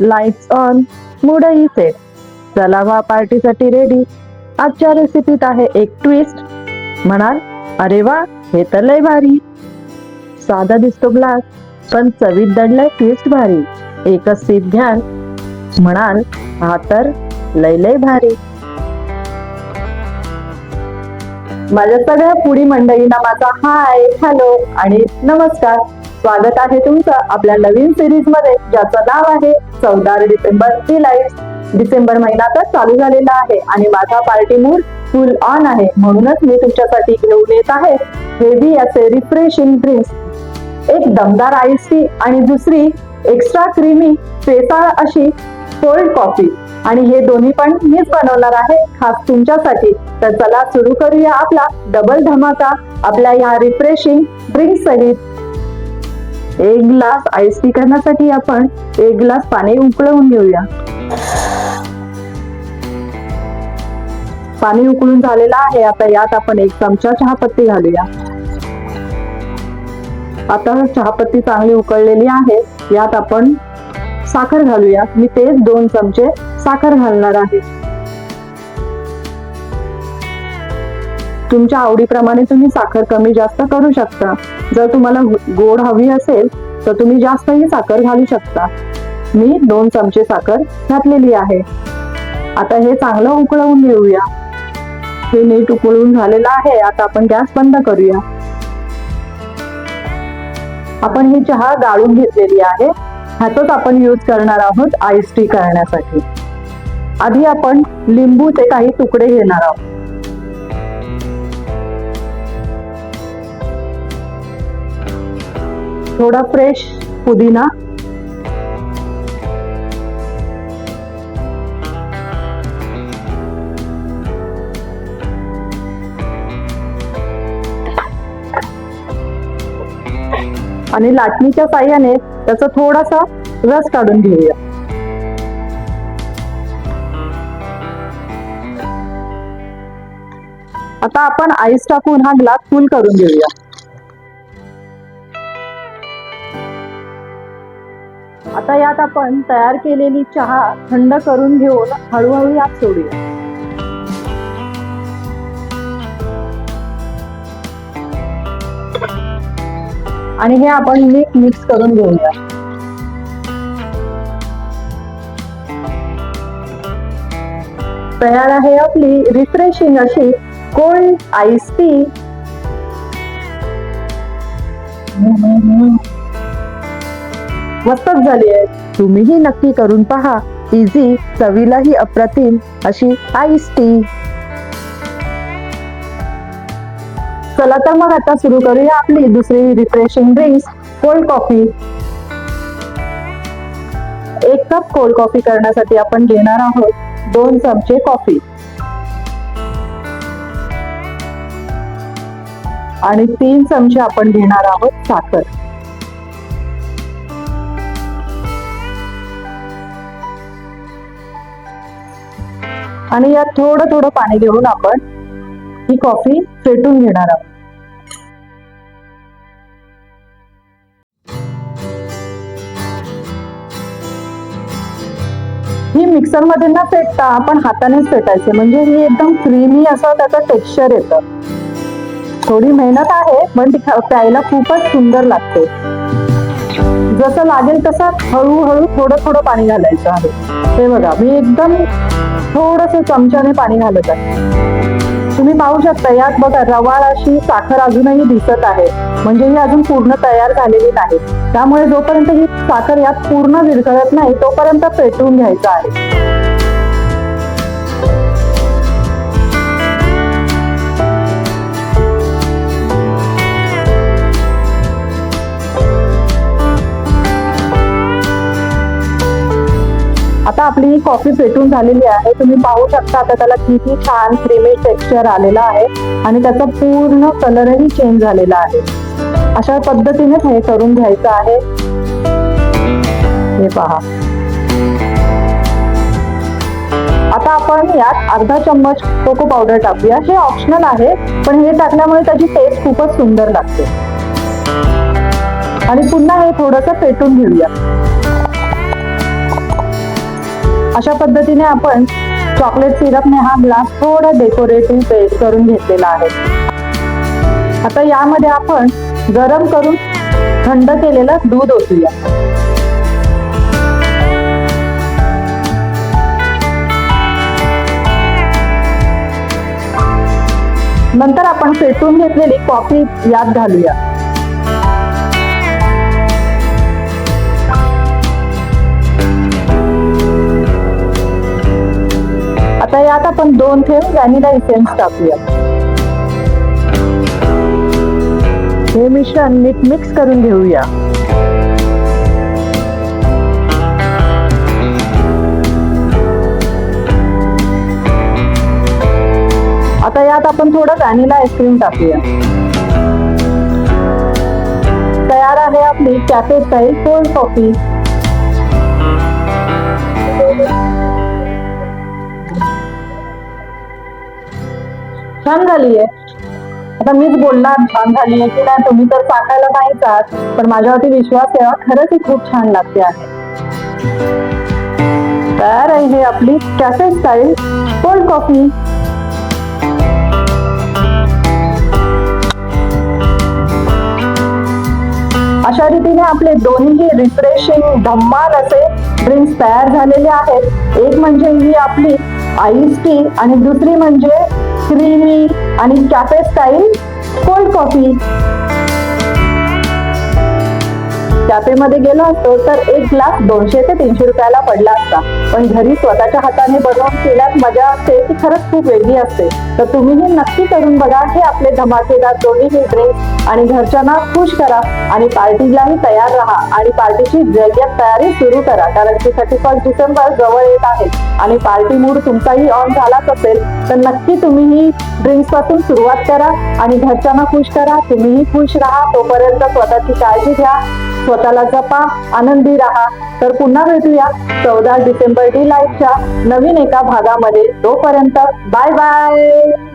Lights on मूडही set चला वा पार्टीसाठी रेडी आजच्या रेसिपीत आहे एक ट्विस्ट म्हणाल अरे वा हे तर लय भारी. साधा दिसतो ग्लास पण चवीत दडलाय ट्विस्ट भारी. एकच सीप घ्याल. म्हणाल हा तर लय लय भारी. माझ्या सगळ्या पुढी मंडळींना माझा हाय हॅलो आणि नमस्कार. स्वागत आहे तुमचं आपल्या नवीन सिरीजमध्ये ज्याचं नाव आहे चौदा डिसेंबर ती लाईफ डिसेंबर महिना तर चालू झालेला आहे आणि माझा पार्टी मूड फुल ऑन आहे. म्हणूनच मी तुमच्यासाठी घेऊन येत आहे हेवी असे रिफ्रेशिंग ड्रिंक्स एक दमदार आईस टी आणि दुसरी एक्स्ट्रा क्रीमी पेसाळ अशी कोल्ड कॉफी आणि हे दोन्ही पण मीच बनवणार आहे खास तुमच्यासाठी. तर चला सुरू करूया आपला डबल धमाका. आपल्या ह्या रिफ्रेशिंग ड्रिंक सहित. एक ग्लास आईस टी करण्यासाठी आपण एक ग्लास पाणी उकळवून घेऊया. पाणी उकळून झालेलं आहे. आता यात आपण एक चमचा चहापत्ती घालूया. आता चहापत्ती चांगली उकळलेली आहे. यात आपण साखर घालूया. मी तेच दोन चमचे साखर घालणार आहे. तुमच्या आवडीप्रमाणे तुम्ही साखर कमी जास्त करू शकता. जर तुम्हाला गोड हवी असेल तर तुम्ही जास्तही साखर घालू शकता. मी दोन चमचे साखर घातलेली आहे. आता हे चांगलं उकळवून घेऊया. हे नीट उकळून झालेलं आहे. आता आपण गॅस बंद करूया. आपण ही चहा गाळून घेतलेली आहे. ह्याचाच आपण यूज करणार आहोत आईस टी करण्यासाठी. आधी आपण लिंबूचे काही तुकडे घेणार आहोत. थोडा फ्रेश पुदिना. आणि लाटणीच्या साह्याने त्याचा थोडासा रस काढून घेऊया. आता आपण आईस टाकून हा ग्लास फुल करून घेऊया. आता यात आपण तयार केलेली चहा थंड करून घेऊन हळूहळू यात सोडूया. आणि हे आपण नीट मिक्स करून घेऊया. तयार आहे आपली रिफ्रेशिंग अशी कोल्ड आईस टी. मस्तच झाली आहे. तुम्हीही नक्की करून पहा. इझी चवीलाही अप्रतिम अशी आईस टी चला तर मग आता सुरू करूया आपली दुसरी रिफ्रेशिंग ड्रिंक्स कोल्ड कॉफी एक कप कोल्ड कॉफी करण्यासाठी आपण घेणार आहोत दोन चमचे कॉफी आणि तीन चमचे आपण घेणार आहोत साखर. आणि यात थोडं थोडं पाणी घेऊन आपण ही कॉफी फेटून घेणार आहोत. ही मिक्सरमध्ये न फेटता आपण हातानेच फेटायचे. म्हणजे ही एकदम क्रीमी असं त्याचं टेक्स्चर येतं. थोडी मेहनत आहे पण ती प्यायला खूपच सुंदर लागते. जसं लागेल तसं हळूहळू थोडं थोडं पाणी घालायचं आहे. ते बघा मी एकदम थोडस चमच्याने पाणी घालत आहे. तुम्ही पाहू शकता यात बघा रवाळ अशी साखर अजूनही दिसत आहे. म्हणजे ही अजून पूर्ण तयार झालेली नाही. त्यामुळे जोपर्यंत ही साखर यात पूर्ण विरघळत नाही तोपर्यंत पेटवून घ्यायचं आहे. कॉफी पेटून झालेली आहे. तुम्ही पाहू शकता आता त्याला किती छान क्रीमी टेक्स्चर आलेलं आहे आणि त्याचा पूर्ण कलरही चेंज झालेला आहे. अशा पद्धतीनेच हे करून घ्यायचं आहे. हे पहा. आता आपण यात अर्धा चम्मच कोको पावडर टाकूया. हे ऑप्शनल आहे पण हे टाकल्यामुळे त्याची टेस्ट खूपच सुंदर लागते. आणि पुन्हा हे थोडंसं फेटून घेऊया. अशा पद्धतीने आपण चॉकलेट सिरपने हा ग्लास थोडा डेकोरेटिव्ह पेस्ट करून घेतलेला आहे. आता यामध्ये आपण गरम करून थंड केलेलं दूध ओतूया. नंतर आपण फेटून घेतलेली कॉफी यात घालूया. आता यात आपण दोन थेंब व्हॅनिला इसेन्स टाकूया. हे मिश्रण नीट मिक्स करून घेऊया. आता यात आपण थोडं व्हॅनिला आईस्क्रीम टाकूया. तयार आहे आपली कॅफे स्टाईल कोल्ड कॉफी छान झालीये. आता मीच बोलणार छान झालीये की नाही तुम्ही तर चाकायला नाहीच आहात पण माझ्यावरती विश्वास ठेवा खरंच ही खूप छान लागते आहे तयार आहे ही आपली कॅफे स्टाईल कोल्ड कॉफी. अशा रीतीने आपले दोन्ही रिफ्रेशिंग धम्माल असे ड्रिंक्स तयार झालेले आहेत. एक म्हणजे ही आपली आईस टी आणि दुसरी म्हणजे क्रीमी आणि कॅफे स्टाईल कोल्ड कॉफी कॅफेमध्ये गेलो असतो तर एक ग्लास दोनशे ते तीनशे रुपयाला पडला असता. पण घरी स्वतःच्या हाताने बनवून केल्यात मजा असते ती खरंच खूप वेगळी असते. तर तुम्हीही नक्की करून बघा हे आपले धमाकेदार दोन्ही ड्रिंक्स आणि घरच्यांना खुश करा आणि पार्टीलाही तयार राहा. आणि पार्टीची जय्यत तयारी सुरू करा कारण की थर्टी फर्स्ट डिसेंबर जवळ येत आहे. आणि पार्टी मूड तुमचाही ऑन झालाच असेल तर नक्की तुम्हीही ड्रिंक्सपासून सुरुवात करा आणि घरच्यांना खुश करा. तुम्हीही खुश राहा तोपर्यंत स्वतःची काळजी घ्या. स्वतःला जपा आनंदी राहा. तर पुन्हा भेटूया चौदा डिसेंबर डी लाईफच्या नवीन एका भागामध्ये. तोपर्यंत बाय बाय.